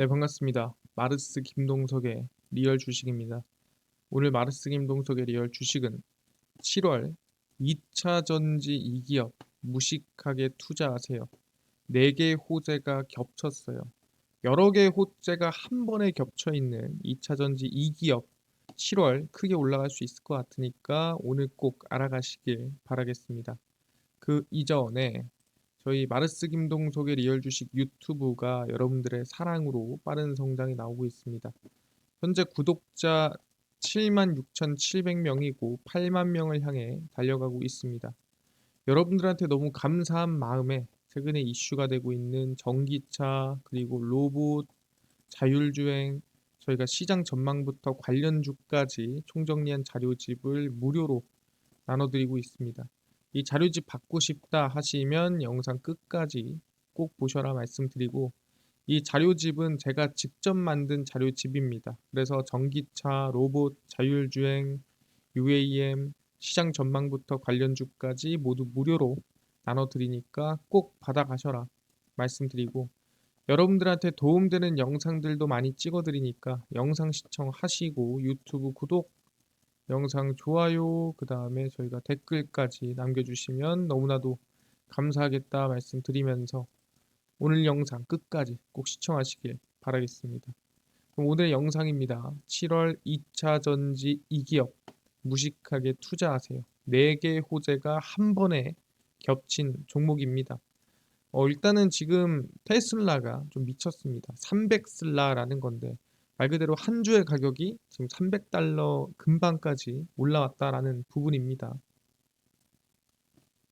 네, 반갑습니다. 마르스 김동석의 리얼 주식입니다. 오늘 마르스 김동석의 리얼 주식은 7월 2차 전지 2기업 무식하게 투자하세요. 4개의 호재가 겹쳤어요. 여러 개의 호재가 한 번에 겹쳐 있는 2차 전지 2기업 7월 크게 올라갈 수 있을 것 같으니까 오늘 꼭 알아가시길 바라겠습니다. 그 이전에 저희 마르스 김동석의 리얼 주식 유튜브가 여러분들의 사랑으로 빠른 성장이 나오고 있습니다. 현재 구독자 76,700명이고 8만 명을 향해 달려가고 있습니다. 여러분들한테 너무 감사한 마음에 최근에 이슈가 되고 있는 전기차 그리고 로봇, 자율주행 저희가 시장 전망부터 관련 주까지 총정리한 자료집을 무료로 나눠드리고 있습니다. 이 자료집 받고 싶다 하시면 영상 끝까지 꼭 보셔라 말씀드리고 이 자료집은 제가 직접 만든 자료집입니다. 그래서 전기차, 로봇, 자율주행, UAM, 시장 전망부터 관련주까지 모두 무료로 나눠드리니까 꼭 받아가셔라 말씀드리고 여러분들한테 도움되는 영상들도 많이 찍어드리니까 영상 시청하시고 유튜브 구독 영상 좋아요, 그 다음에 저희가 댓글까지 남겨주시면 너무나도 감사하겠다 말씀드리면서 오늘 영상 끝까지 꼭 시청하시길 바라겠습니다. 그럼 오늘의 영상입니다. 7월 2차 전지 2기업 무식하게 투자하세요. 4개 호재가 한 번에 겹친 종목입니다. 어, 일단은 지금 테슬라가 좀 미쳤습니다. 300슬라라는 건데 말 그대로 한 주의 가격이 지금 300달러 근방까지 올라왔다라는 부분입니다.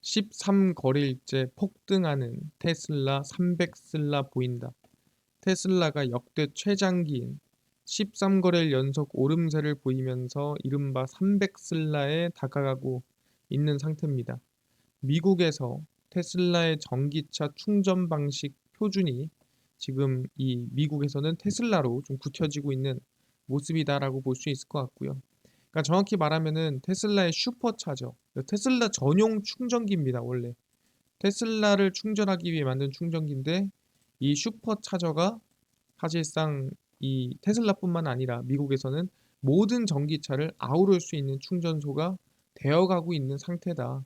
13거래일째 폭등하는 테슬라 300슬라 보인다. 테슬라가 역대 최장기인 13거래일 연속 오름세를 보이면서 이른바 300슬라에 다가가고 있는 상태입니다. 미국에서 테슬라의 전기차 충전 방식 표준이 지금 이 미국에서는 테슬라로 좀 굳혀지고 있는 모습이다라고 볼 수 있을 것 같고요. 그러니까 정확히 말하면은 테슬라의 슈퍼차저, 테슬라 전용 충전기입니다. 원래 테슬라를 충전하기 위해 만든 충전기인데 이 슈퍼차저가 사실상 이 테슬라뿐만 아니라 미국에서는 모든 전기차를 아우를 수 있는 충전소가 되어가고 있는 상태다.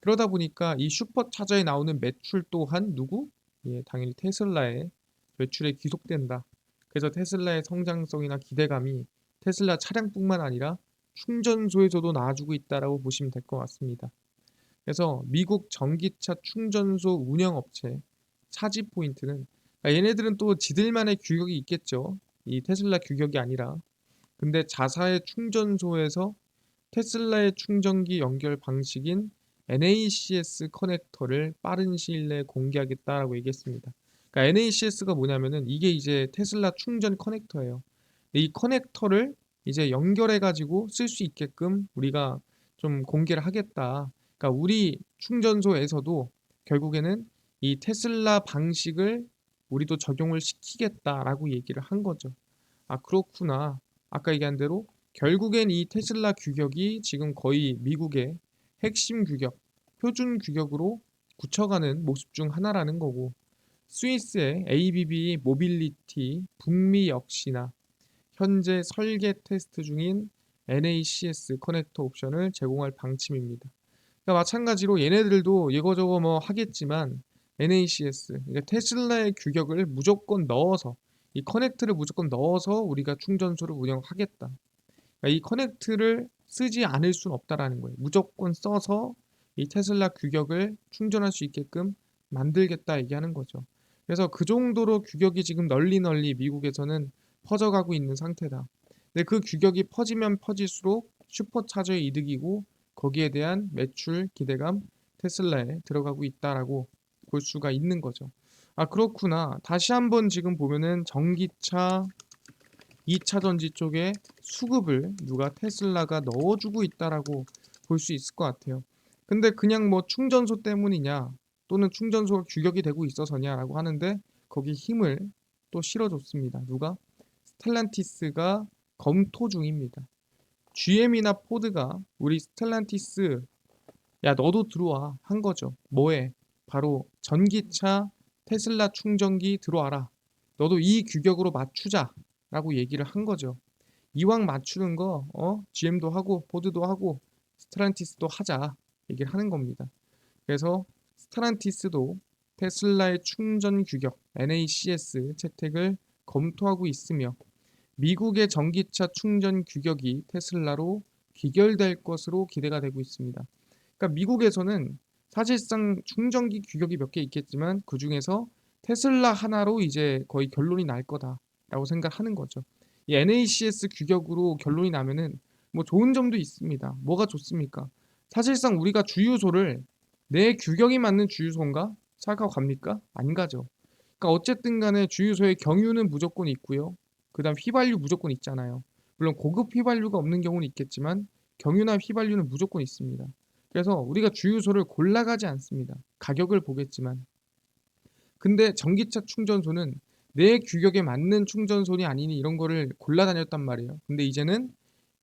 그러다 보니까 이 슈퍼차저에 나오는 매출 또한 누구? 예, 당연히 테슬라의 매출에 기속된다. 그래서 테슬라의 성장성이나 기대감이 테슬라 차량뿐만 아니라 충전소에서도 나아주고 있다라고 보시면 될 것 같습니다. 그래서 미국 전기차 충전소 운영업체 차지 포인트는 그러니까 얘네들은 또 지들만의 규격이 있겠죠. 이 테슬라 규격이 아니라 근데 자사의 충전소에서 테슬라의 충전기 연결 방식인 NACS 커넥터를 빠른 시일 내에 공개하겠다라고 얘기했습니다. 그러니까 NACS가 뭐냐면은 이게 이제 테슬라 충전 커넥터예요. 이 커넥터를 이제 연결해 가지고 쓸 수 있게끔 우리가 좀 공개를 하겠다. 그러니까 우리 충전소에서도 결국에는 이 테슬라 방식을 우리도 적용을 시키겠다라고 얘기를 한 거죠. 아 그렇구나. 아까 얘기한 대로 결국엔 이 테슬라 규격이 지금 거의 미국의 핵심 규격, 표준 규격으로 굳혀가는 모습 중 하나라는 거고 스위스의 ABB 모빌리티 북미 역시나 현재 설계 테스트 중인 NACS 커넥터 옵션을 제공할 방침입니다. 그러니까 마찬가지로 얘네들도 이거저거 뭐 하겠지만 NACS 그러니까 테슬라의 규격을 무조건 넣어서 이 커넥트를 무조건 넣어서 우리가 충전소를 운영하겠다. 그러니까 이 커넥트를 쓰지 않을 수는 없다라는 거예요. 무조건 써서 이 테슬라 규격을 충전할 수 있게끔 만들겠다 얘기하는 거죠. 그래서 그 정도로 규격이 지금 널리 널리 미국에서는 퍼져가고 있는 상태다. 근데 그 규격이 퍼지면 퍼질수록 슈퍼차저의 이득이고 거기에 대한 매출 기대감 테슬라에 들어가고 있다라고 볼 수가 있는 거죠. 아 그렇구나. 다시 한번 지금 보면은 전기차 2차 전지 쪽에 수급을 누가 테슬라가 넣어주고 있다라고 볼 수 있을 것 같아요. 근데 그냥 뭐 충전소 때문이냐 또는 충전소가 규격이 되고 있어서냐라고 하는데 거기 힘을 또 실어줬습니다. 누가? 스텔란티스가 검토 중입니다. GM이나 포드가 우리 스텔란티스 야 너도 들어와 한 거죠. 뭐해? 바로 전기차 테슬라 충전기 들어와라. 너도 이 규격으로 맞추자 라고 얘기를 한 거죠. 이왕 맞추는 거 어? GM도 하고 포드도 하고 스트란티스도 하자 얘기를 하는 겁니다. 그래서 스트란티스도 테슬라의 충전 규격 NACS 채택을 검토하고 있으며 미국의 전기차 충전 규격이 테슬라로 귀결될 것으로 기대가 되고 있습니다. 그러니까 미국에서는 사실상 충전기 규격이 몇 개 있겠지만 그 중에서 테슬라 하나로 이제 거의 결론이 날 거다라고 생각하는 거죠. 이 NACS 규격으로 결론이 나면은 뭐 좋은 점도 있습니다. 뭐가 좋습니까? 사실상 우리가 주유소를 내 규격이 맞는 주유소인가 생각하고 갑니까? 안 가죠. 그러니까 어쨌든 간에 주유소에 경유는 무조건 있고요. 그 다음 휘발유 무조건 있잖아요. 물론 고급 휘발유가 없는 경우는 있겠지만 경유나 휘발유는 무조건 있습니다. 그래서 우리가 주유소를 골라가지 않습니다. 가격을 보겠지만. 근데 전기차 충전소는 내 규격에 맞는 충전소이 아니니 이런 거를 골라다녔단 말이에요. 근데 이제는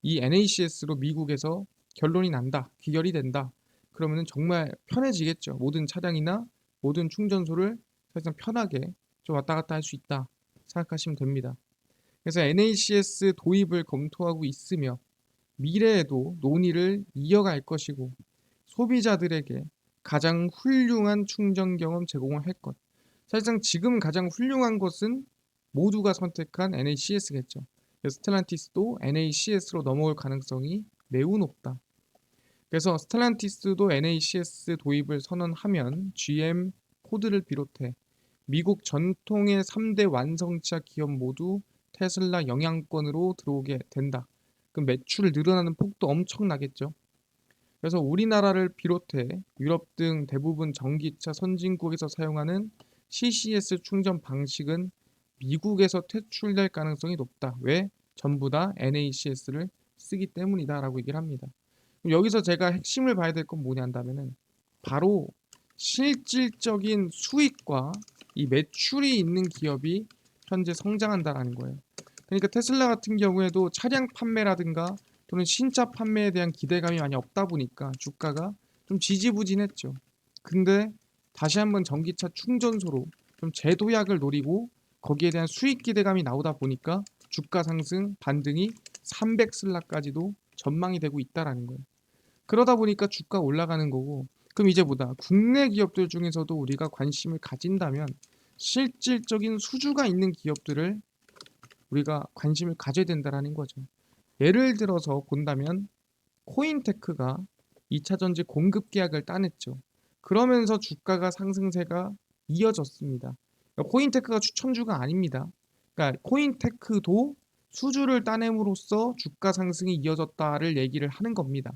이 NACS로 미국에서 결론이 난다. 귀결이 된다. 그러면은 정말 편해지겠죠. 모든 차량이나 모든 충전소를 사실상 편하게 좀 왔다 갔다 할 수 있다. 생각하시면 됩니다. 그래서 NACS 도입을 검토하고 있으며 미래에도 논의를 이어갈 것이고 소비자들에게 가장 훌륭한 충전 경험 제공을 할 것. 사실상 지금 가장 훌륭한 것은 모두가 선택한 NACS겠죠. 스텔란티스도 NACS로 넘어올 가능성이 매우 높다. 그래서 스텔란티스도 NACS 도입을 선언하면 GM, 포드를 비롯해 미국 전통의 3대 완성차 기업 모두 테슬라 영향권으로 들어오게 된다. 그럼 매출 늘어나는 폭도 엄청나겠죠. 그래서 우리나라를 비롯해 유럽 등 대부분 전기차 선진국에서 사용하는 CCS 충전 방식은 미국에서 퇴출될 가능성이 높다. 왜? 전부 다 NACS를 쓰기 때문이다라고 얘기를 합니다. 여기서 제가 핵심을 봐야 될 건 뭐냐 한다면은 바로 실질적인 수익과 이 매출이 있는 기업이 현재 성장한다라는 거예요. 그러니까 테슬라 같은 경우에도 차량 판매라든가 또는 신차 판매에 대한 기대감이 많이 없다 보니까 주가가 좀 지지부진했죠. 근데 다시 한번 전기차 충전소로 좀 제도약을 노리고 거기에 대한 수익 기대감이 나오다 보니까 주가 상승 반등이 300슬라까지도 전망이 되고 있다라는 거예요. 그러다 보니까 주가 올라가는 거고 그럼 이제 보다 국내 기업들 중에서도 우리가 관심을 가진다면 실질적인 수주가 있는 기업들을 우리가 관심을 가져야 된다라는 거죠. 예를 들어서 본다면 코인테크가 2차 전지 공급 계약을 따냈죠. 그러면서 주가가 상승세가 이어졌습니다. 그러니까 코인테크가 추천주가 아닙니다. 그러니까 코인테크도 수주를 따냄으로써 주가 상승이 이어졌다를 얘기를 하는 겁니다.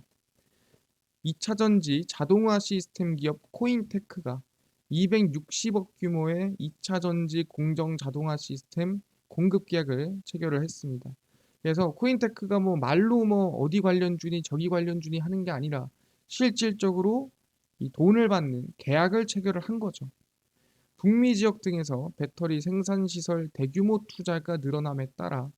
2차 전지 자동화 시스템 기업 코인테크가 260억 규모의 2차 전지 공정 자동화 시스템 공급 계약을 체결을 했습니다. 그래서 코인테크가 뭐 말로 뭐 어디 관련주니 저기 관련주니 하는 게 아니라 실질적으로 이 돈을 받는 계약을 체결을 한 거죠. 북미 지역 등에서 배터리 생산 시설 대규모 투자가 늘어남에 따라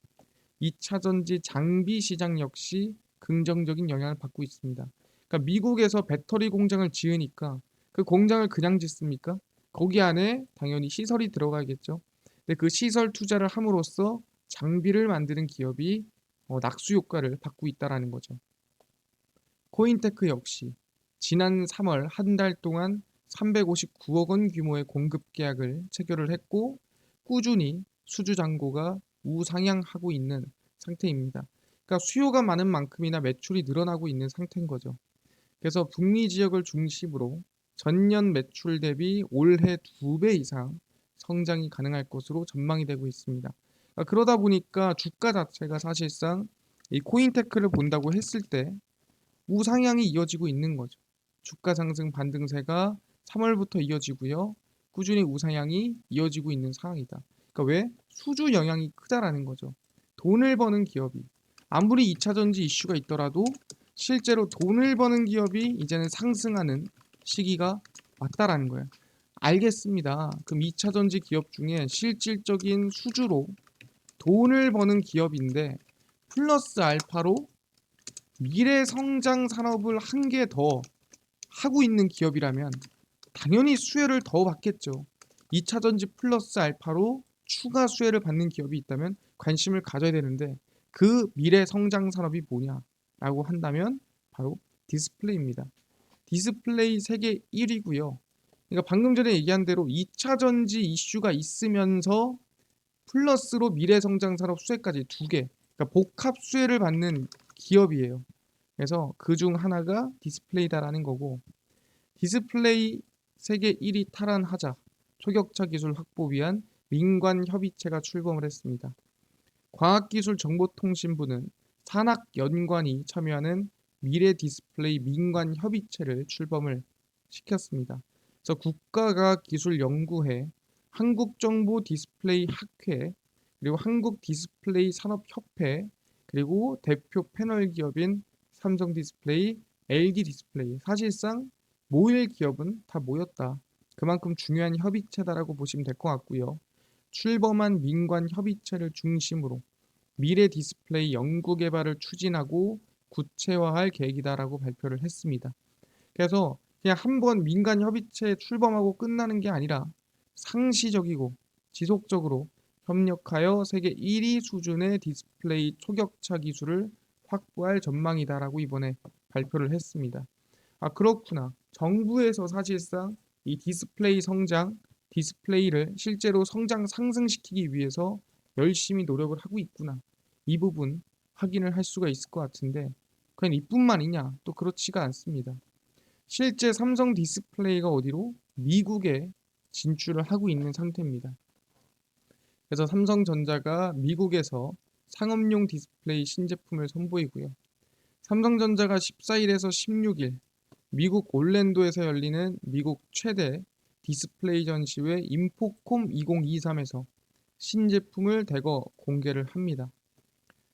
2차 전지 장비 시장 역시 긍정적인 영향을 받고 있습니다. 그러니까 미국에서 배터리 공장을 지으니까 그 공장을 그냥 짓습니까? 거기 안에 당연히 시설이 들어가겠죠. 근데 그 시설 투자를 함으로써 장비를 만드는 기업이 어, 낙수 효과를 받고 있다라는 거죠. 코인테크 역시 지난 3월 한 달 동안 359억 원 규모의 공급 계약을 체결을 했고 꾸준히 수주 잔고가 우상향하고 있는 상태입니다. 그러니까 수요가 많은 만큼이나 매출이 늘어나고 있는 상태인 거죠. 그래서 북미 지역을 중심으로 전년 매출 대비 올해 두 배 이상 성장이 가능할 것으로 전망이 되고 있습니다. 아, 그러다 보니까 주가 자체가 사실상 이 코인테크를 본다고 했을 때 우상향이 이어지고 있는 거죠. 주가 상승 반등세가 3월부터 이어지고요. 꾸준히 우상향이 이어지고 있는 상황이다. 그러니까 왜? 수주 영향이 크다라는 거죠. 돈을 버는 기업이 아무리 2차 전지 이슈가 있더라도 실제로 돈을 버는 기업이 이제는 상승하는 시기가 왔다라는 거예요. 알겠습니다. 그럼 2차 전지 기업 중에 실질적인 수주로 돈을 버는 기업인데 플러스 알파로 미래 성장 산업을 한 개 더 하고 있는 기업이라면 당연히 수혜를 더 받겠죠. 2차 전지 플러스 알파로 추가 수혜를 받는 기업이 있다면 관심을 가져야 되는데 그 미래 성장 산업이 뭐냐 라고 한다면 바로 디스플레이입니다. 디스플레이 세계 1위고요. 그러니까 방금 전에 얘기한 대로 2차 전지 이슈가 있으면서 플러스로 미래 성장 산업 수혜까지 두 개. 그러니까 복합 수혜를 받는 기업이에요. 그래서 그 중 하나가 디스플레이다라는 거고 디스플레이 세계 1위 탈환하자 초격차 기술 확보 위한 민관 협의체가 출범을 했습니다. 과학기술정보통신부는 산학연관이 참여하는 미래 디스플레이 민관 협의체를 출범을 시켰습니다. 그래서 국가과학기술 연구회, 한국 정보 디스플레이 학회, 그리고 한국 디스플레이 산업 협회, 그리고 대표 패널 기업인 삼성 디스플레이, LG 디스플레이. 사실상 모일 기업은 다 모였다. 그만큼 중요한 협의체다라고 보시면 될 것 같고요. 출범한 민관 협의체를 중심으로 미래 디스플레이 연구 개발을 추진하고 구체화할 계획이다라고 발표를 했습니다. 그래서 그냥 한 번 민간 협의체 출범하고 끝나는 게 아니라 상시적이고 지속적으로 협력하여 세계 1위 수준의 디스플레이 초격차 기술을 확보할 전망이다라고 이번에 발표를 했습니다. 아 그렇구나. 정부에서 사실상 이 디스플레이 성장, 디스플레이를 실제로 성장 상승시키기 위해서 열심히 노력을 하고 있구나. 이 부분 확인을 할 수가 있을 것 같은데 그냥 이뿐만이냐? 또 그렇지가 않습니다. 실제 삼성 디스플레이가 어디로? 미국에 진출을 하고 있는 상태입니다. 그래서 삼성전자가 미국에서 상업용 디스플레이 신제품을 선보이고요. 삼성전자가 14일에서 16일 미국 올랜도에서 열리는 미국 최대 디스플레이 전시회 인포콤 2023에서 신제품을 대거 공개를 합니다.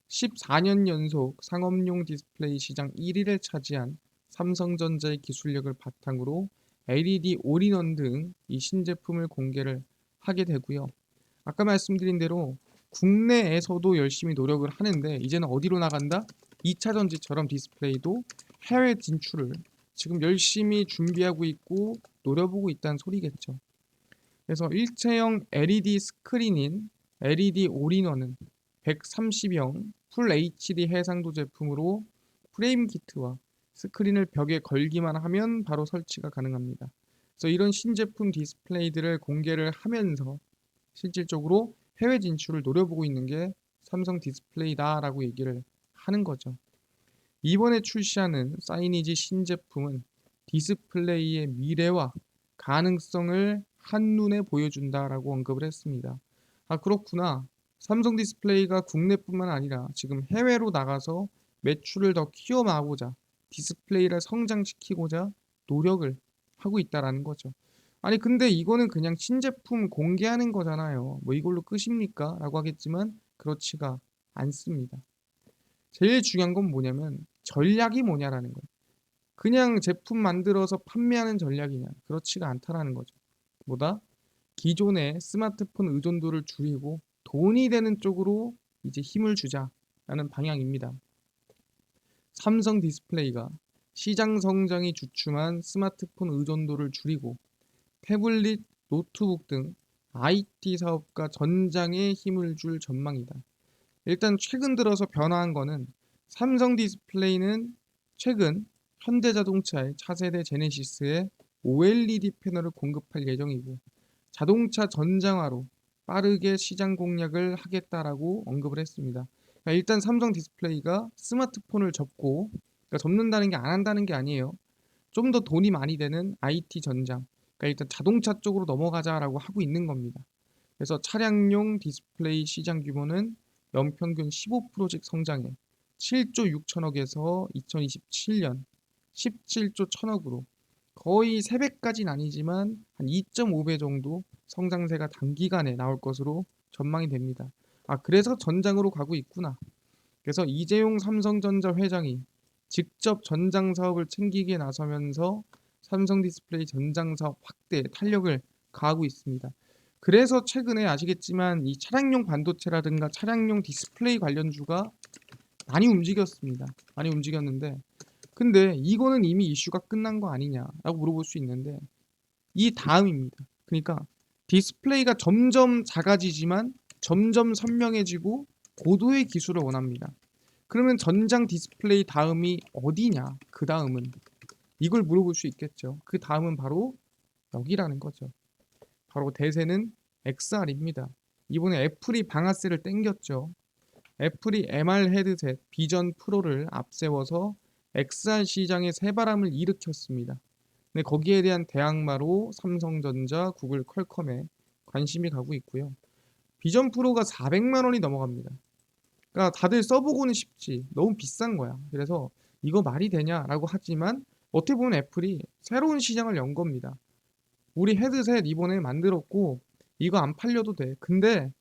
14년 연속 상업용 디스플레이 시장 1위를 차지한 삼성전자의 기술력을 바탕으로 LED 올인원 등 이 신제품을 공개를 하게 되고요. 아까 말씀드린 대로 국내에서도 열심히 노력을 하는데 이제는 어디로 나간다? 2차 전지처럼 디스플레이도 해외 진출을 지금 열심히 준비하고 있고 노려보고 있다는 소리겠죠. 그래서 일체형 LED 스크린인 LED 올인원은 130형 풀 HD 해상도 제품으로 프레임 키트와 스크린을 벽에 걸기만 하면 바로 설치가 가능합니다. 그래서 이런 신제품 디스플레이들을 공개를 하면서 실질적으로 해외 진출을 노려보고 있는 게 삼성 디스플레이다라고 얘기를 하는 거죠. 이번에 출시하는 사이니지 신제품은 디스플레이의 미래와 가능성을 한눈에 보여준다라고 언급을 했습니다. 아 그렇구나. 삼성 디스플레이가 국내뿐만 아니라 지금 해외로 나가서 매출을 더 키워나가고자 디스플레이를 성장시키고자 노력을 하고 있다라는 거죠. 아니 근데 이거는 그냥 신제품 공개하는 거잖아요. 뭐 이걸로 끝입니까? 라고 하겠지만 그렇지가 않습니다. 제일 중요한 건 뭐냐면 전략이 뭐냐라는 거예요. 그냥 제품 만들어서 판매하는 전략이냐? 그렇지가 않다라는 거죠. 뭐다? 기존의 스마트폰 의존도를 줄이고 돈이 되는 쪽으로 이제 힘을 주자라는 방향입니다. 삼성 디스플레이가 시장 성장이 주춤한 스마트폰 의존도를 줄이고 태블릿, 노트북 등 IT 사업과 전장에 힘을 줄 전망이다. 일단 최근 들어서 변화한 거는 삼성 디스플레이는 최근 현대자동차의 차세대 제네시스에 OLED 패널을 공급할 예정이고 자동차 전장화로 빠르게 시장 공략을 하겠다라고 언급을 했습니다. 그러니까 일단 삼성 디스플레이가 스마트폰을 접고 그러니까 접는다는 게 안 한다는 게 아니에요. 좀 더 돈이 많이 되는 IT 전장, 그러니까 일단 자동차 쪽으로 넘어가자라고 하고 있는 겁니다. 그래서 차량용 디스플레이 시장 규모는 연평균 15%씩 성장해 7조 6천억에서 2027년 17조 1천억으로 거의 3배까지는 아니지만 한 2.5배 정도 성장세가 단기간에 나올 것으로 전망이 됩니다. 아, 그래서 전장으로 가고 있구나. 그래서 이재용 삼성전자 회장이 직접 전장 사업을 챙기기에 나서면서 삼성 디스플레이 전장 사업 확대에 탄력을 가하고 있습니다. 그래서 최근에 아시겠지만 이 차량용 반도체라든가 차량용 디스플레이 관련주가 많이 움직였습니다. 많이 움직였는데 근데 이거는 이미 이슈가 끝난 거 아니냐라고 물어볼 수 있는데 이 다음입니다. 그러니까 디스플레이가 점점 작아지지만 점점 선명해지고 고도의 기술을 원합니다. 그러면 전장 디스플레이 다음이 어디냐? 그 다음은 이걸 물어볼 수 있겠죠. 그 다음은 바로 여기라는 거죠. 바로 대세는 XR입니다. 이번에 애플이 방아쇠를 땡겼죠. 애플이 MR 헤드셋 비전 프로를 앞세워서 XR 시장에 새바람을 일으켰습니다. 근데 거기에 대한 대항마로 삼성전자, 구글, 퀄컴에 관심이 가고 있고요. 비전 프로가 400만 원이 넘어갑니다. 그러니까 다들 써보고는 싶지. 너무 비싼 거야. 그래서 이거 말이 되냐라고 하지만 어떻게 보면 애플이 새로운 시장을 연 겁니다. 우리 헤드셋 이번에 만들었고 이거 안 팔려도 돼. 근데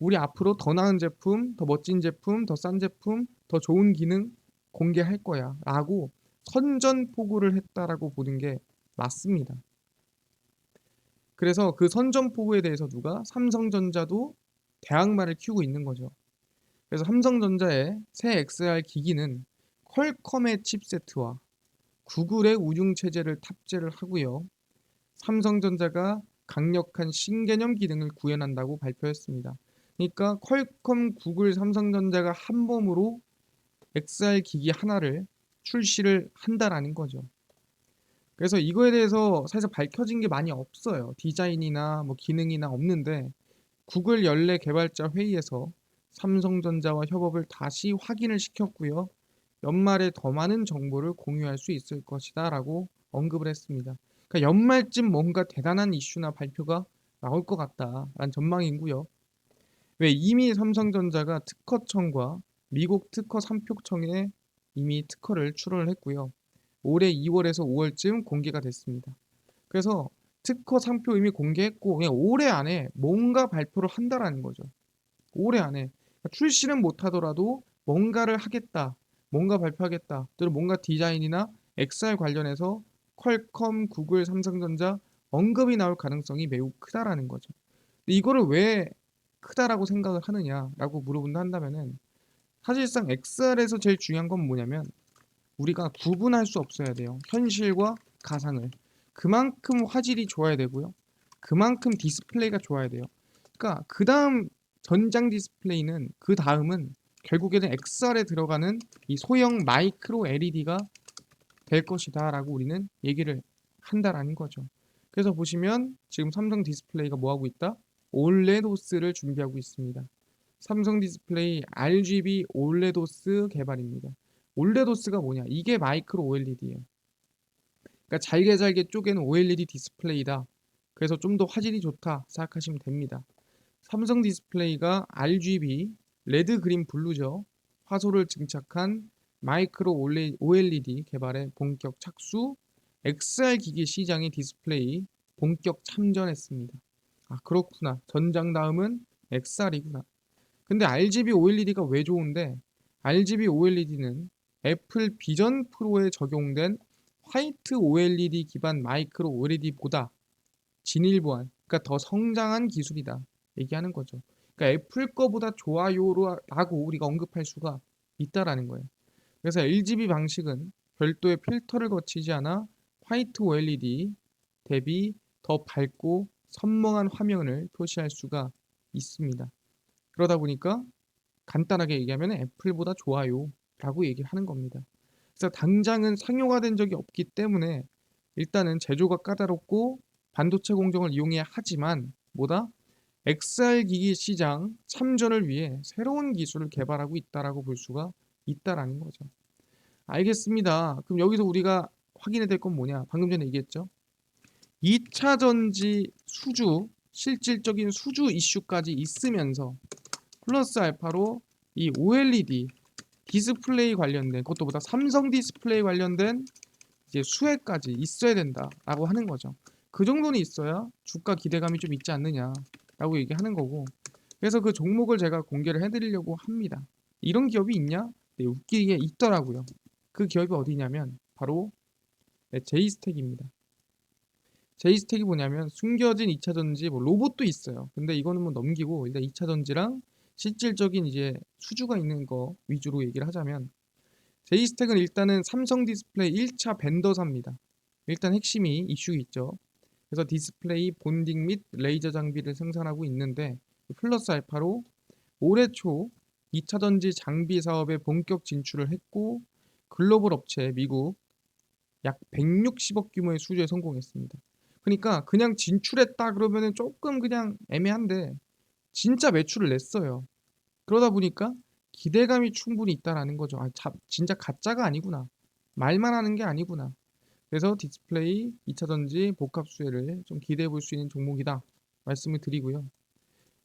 우리 앞으로 더 나은 제품, 더 멋진 제품, 더 싼 제품, 더 좋은 기능 공개할 거야. 라고 선전포고를 했다라고 보는 게 맞습니다. 그래서 그 선전포고에 대해서 누가 삼성전자도 대항마를 키우고 있는 거죠. 그래서 삼성전자의 새 XR 기기는 퀄컴의 칩세트와 구글의 운용 체제를 탑재를 하고요. 삼성전자가 강력한 신개념 기능을 구현한다고 발표했습니다. 그러니까 퀄컴, 구글, 삼성전자가 한 몸으로 XR 기기 하나를 출시를 한다라는 거죠. 그래서 이거에 대해서 사실 밝혀진 게 많이 없어요. 디자인이나 뭐 기능이나 없는데 구글 연례 개발자 회의에서 삼성전자와 협업을 다시 확인을 시켰고요. 연말에 더 많은 정보를 공유할 수 있을 것이다 라고 언급을 했습니다. 그러니까 연말쯤 뭔가 대단한 이슈나 발표가 나올 것 같다라는 전망이고요. 왜 이미 삼성전자가 특허청과 미국 특허 삼표청에 이미 특허를 출원을 했고요. 올해 2월에서 5월쯤 공개가 됐습니다. 그래서 특허 상표 이미 공개했고 그냥 올해 안에 뭔가 발표를 한다라는 거죠. 올해 안에 그러니까 출시는 못하더라도 뭔가를 하겠다, 뭔가 발표하겠다, 또는 뭔가 디자인이나 XR 관련해서 퀄컴, 구글, 삼성전자 언급이 나올 가능성이 매우 크다라는 거죠. 이거를 왜 크다라고 생각을 하느냐라고 물어본다 한다면은 사실상 XR에서 제일 중요한 건 뭐냐면 우리가 구분할 수 없어야 돼요. 현실과 가상을. 그만큼 화질이 좋아야 되고요. 그만큼 디스플레이가 좋아야 돼요. 그러니까 그 다음 전장 디스플레이는 그 다음은 결국에는 XR에 들어가는 이 소형 마이크로 LED가 될 것이다 라고 우리는 얘기를 한다라는 거죠. 그래서 보시면 지금 삼성 디스플레이가 뭐하고 있다? 올레도스를 준비하고 있습니다. 삼성 디스플레이 RGB 올레도스 개발입니다. 올레도스가 뭐냐? 이게 마이크로 OLED예요. 그러니까 잘게 잘게 쪼개는 OLED 디스플레이다. 그래서 좀 더 화질이 좋다 생각하시면 됩니다. 삼성 디스플레이가 RGB, 레드, 그린, 블루죠. 화소를 증착한 마이크로 OLED 개발에 본격 착수, XR 기기 시장의 디스플레이 본격 참전했습니다. 아 그렇구나. 전장 다음은 XR이구나. 근데 RGB OLED가 왜 좋은데 RGB OLED는 애플 비전 프로에 적용된 화이트 OLED 기반 마이크로 OLED보다 진일보한, 그러니까 더 성장한 기술이다 얘기하는 거죠. 그러니까 애플 거보다 좋아요라고 우리가 언급할 수가 있다라는 거예요. 그래서 RGB 방식은 별도의 필터를 거치지 않아 화이트 OLED 대비 더 밝고 선명한 화면을 표시할 수가 있습니다. 그러다 보니까 간단하게 얘기하면 애플보다 좋아요 라고 얘기를 하는 겁니다. 그래서 당장은 상용화 된 적이 없기 때문에 일단은 제조가 까다롭고 반도체 공정을 이용해야 하지만 뭐다? XR 기기 시장 참전을 위해 새로운 기술을 개발하고 있다라고 볼 수가 있다라는 거죠. 알겠습니다. 그럼 여기서 우리가 확인해야 될 건 뭐냐? 방금 전에 얘기했죠. 2차 전지 수주 실질적인 수주 이슈까지 있으면서 플러스 알파로 이 OLED 디스플레이 관련된 그것도 보다 삼성 디스플레이 관련된 이제 수혜까지 있어야 된다라고 하는 거죠. 그 정도는 있어야 주가 기대감이 좀 있지 않느냐라고 얘기하는 거고 그래서 그 종목을 제가 공개를 해드리려고 합니다. 이런 기업이 있냐? 네, 웃기게 있더라고요. 그 기업이 어디냐면 바로 네, 제이스텍입니다. 제이스텍이 뭐냐면 숨겨진 2차 전지 뭐 로봇도 있어요. 근데 이거는 뭐 넘기고 일단 2차 전지랑 실질적인 이제 수주가 있는 거 위주로 얘기를 하자면 제이스텍은 일단은 삼성 디스플레이 1차 벤더사입니다. 일단 핵심이 이슈 있죠. 그래서 디스플레이, 본딩 및 레이저 장비를 생산하고 있는데 플러스 알파로 올해 초 2차 전지 장비 사업에 본격 진출을 했고 글로벌 업체 미국 약 160억 규모의 수주에 성공했습니다. 그러니까 그냥 진출했다 그러면은 조금 그냥 애매한데 진짜 매출을 냈어요. 그러다 보니까 기대감이 충분히 있다라는 거죠. 아, 자, 진짜 가짜가 아니구나. 말만 하는 게 아니구나. 그래서 디스플레이 2차 전지 복합 수혜를 좀 기대해 볼 수 있는 종목이다. 말씀을 드리고요.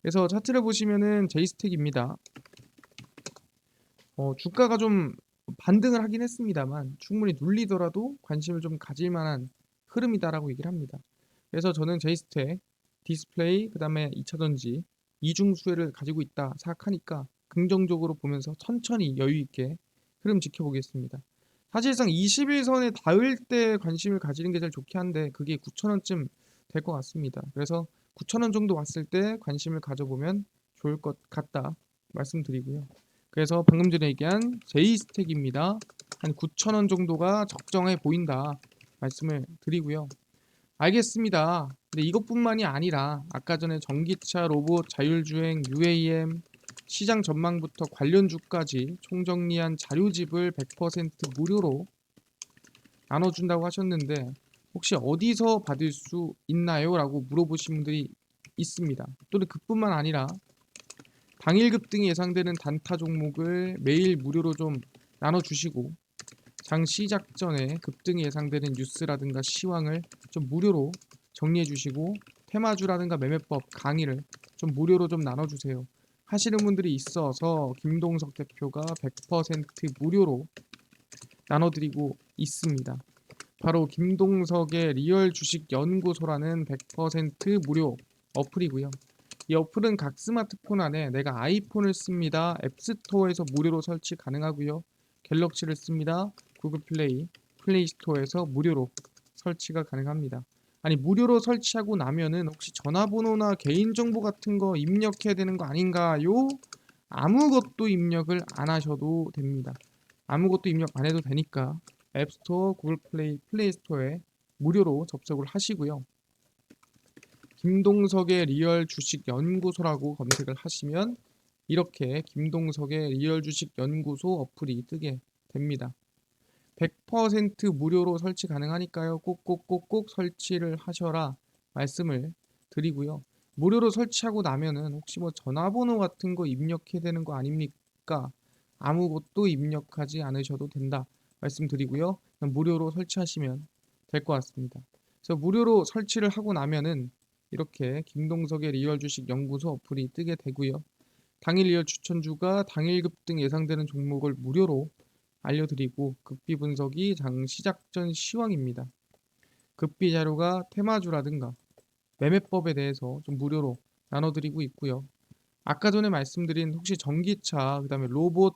그래서 차트를 보시면은 제이스택입니다. 어, 주가가 좀 반등을 하긴 했습니다만 충분히 눌리더라도 관심을 좀 가질 만한 흐름이다라고 얘기를 합니다. 그래서 저는 제이스텍, 디스플레이, 그 다음에 2차 전지 이중 수혜를 가지고 있다 생각하니까 긍정적으로 보면서 천천히 여유 있게 흐름 지켜보겠습니다. 사실상 21선에 닿을 때 관심을 가지는 게 제일 좋긴 한데 그게 9,000원쯤 될 것 같습니다. 그래서 9,000원 정도 왔을 때 관심을 가져보면 좋을 것 같다 말씀드리고요. 그래서 방금 전에 얘기한 제이스택입니다. 한 9,000원 정도가 적정해 보인다 말씀을 드리고요. 알겠습니다. 근데 이것뿐만이 아니라 아까 전에 전기차, 로봇, 자율주행, UAM, 시장 전망부터 관련 주까지 총정리한 자료집을 100% 무료로 나눠준다고 하셨는데 혹시 어디서 받을 수 있나요? 라고 물어보신 분들이 있습니다. 또는 그뿐만 아니라 당일 급 등이 예상되는 단타 종목을 매일 무료로 좀 나눠주시고 장 시작 전에 급등이 예상되는 뉴스라든가 시황을 좀 무료로 정리해 주시고 테마주라든가 매매법 강의를 좀 무료로 좀 나눠주세요. 하시는 분들이 있어서 김동석 대표가 100% 무료로 나눠드리고 있습니다. 바로 김동석의 리얼 주식 연구소라는 100% 무료 어플이고요. 이 어플은 각 스마트폰 안에 내가 아이폰을 씁니다. 앱스토어에서 무료로 설치 가능하고요. 갤럭시를 씁니다. 구글 플레이, 플레이 스토어에서 무료로 설치가 가능합니다. 아니 무료로 설치하고 나면은 혹시 전화번호나 개인정보 같은 거 입력해야 되는 거 아닌가요? 아무것도 입력을 안 하셔도 됩니다. 아무것도 입력 안 해도 되니까 앱스토어, 구글 플레이, 플레이 스토어에 무료로 접속을 하시고요. 김동석의 리얼 주식 연구소라고 검색을 하시면 이렇게 김동석의 리얼 주식 연구소 어플이 뜨게 됩니다. 100% 무료로 설치 가능하니까요. 꼭꼭꼭꼭 설치를 하셔라 말씀을 드리고요. 무료로 설치하고 나면은 혹시 뭐 전화번호 같은 거 입력해야 되는 거 아닙니까? 아무것도 입력하지 않으셔도 된다 말씀드리고요. 무료로 설치하시면 될 것 같습니다. 그래서 무료로 설치를 하고 나면은 이렇게 김동석의 리얼 주식 연구소 어플이 뜨게 되고요. 당일 리얼 추천주가 당일 급등 예상되는 종목을 무료로 알려드리고 급비 분석이 장 시작 전 시황입니다. 급비 자료가 테마주라든가 매매법에 대해서 좀 무료로 나눠드리고 있고요. 아까 전에 말씀드린 혹시 전기차, 그 다음에 로봇,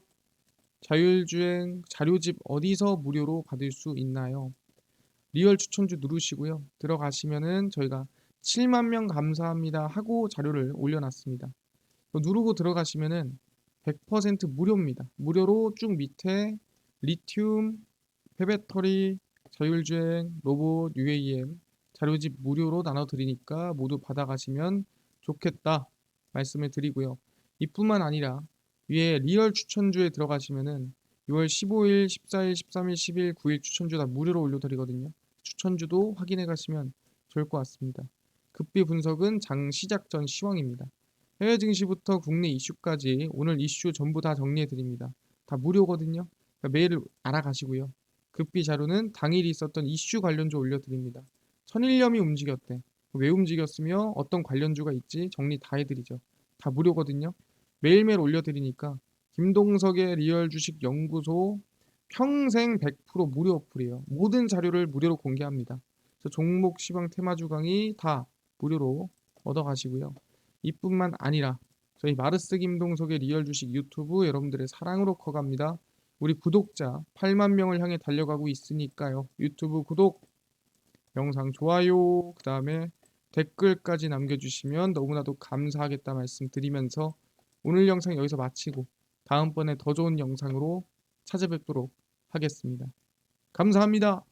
자율주행, 자료집 어디서 무료로 받을 수 있나요? 리얼 추천주 누르시고요. 들어가시면은 저희가 7만 명 감사합니다 하고 자료를 올려놨습니다. 누르고 들어가시면은 100% 무료입니다. 무료로 쭉 밑에 리튬, 폐배터리, 자율주행, 로봇, UAM 자료집 무료로 나눠드리니까 모두 받아가시면 좋겠다 말씀을 드리고요. 이뿐만 아니라 위에 리얼 추천주에 들어가시면은 6월 15일, 14일, 13일, 10일, 9일 추천주 다 무료로 올려드리거든요. 추천주도 확인해 가시면 좋을 것 같습니다. 급비 분석은 장 시작 전 시황입니다. 해외 증시부터 국내 이슈까지 오늘 이슈 전부 다 정리해 드립니다. 다 무료거든요. 그러니까 매일 알아가시고요. 급비 자료는 당일 있었던 이슈 관련주 올려드립니다. 천일염이 움직였대. 왜 움직였으며 어떤 관련주가 있지 정리 다 해드리죠. 다 무료거든요. 매일매일 올려드리니까 김동석의 리얼 주식 연구소 평생 100% 무료 어플이에요. 모든 자료를 무료로 공개합니다. 종목 시황 테마주 강의 다 무료로 얻어가시고요. 이뿐만 아니라 저희 마르스 김동석의 리얼 주식 유튜브 여러분들의 사랑으로 커갑니다. 우리 구독자 8만 명을 향해 달려가고 있으니까요. 유튜브 구독, 영상 좋아요, 그 다음에 댓글까지 남겨주시면 너무나도 감사하겠다 말씀드리면서 오늘 영상 여기서 마치고 다음번에 더 좋은 영상으로 찾아뵙도록 하겠습니다. 감사합니다.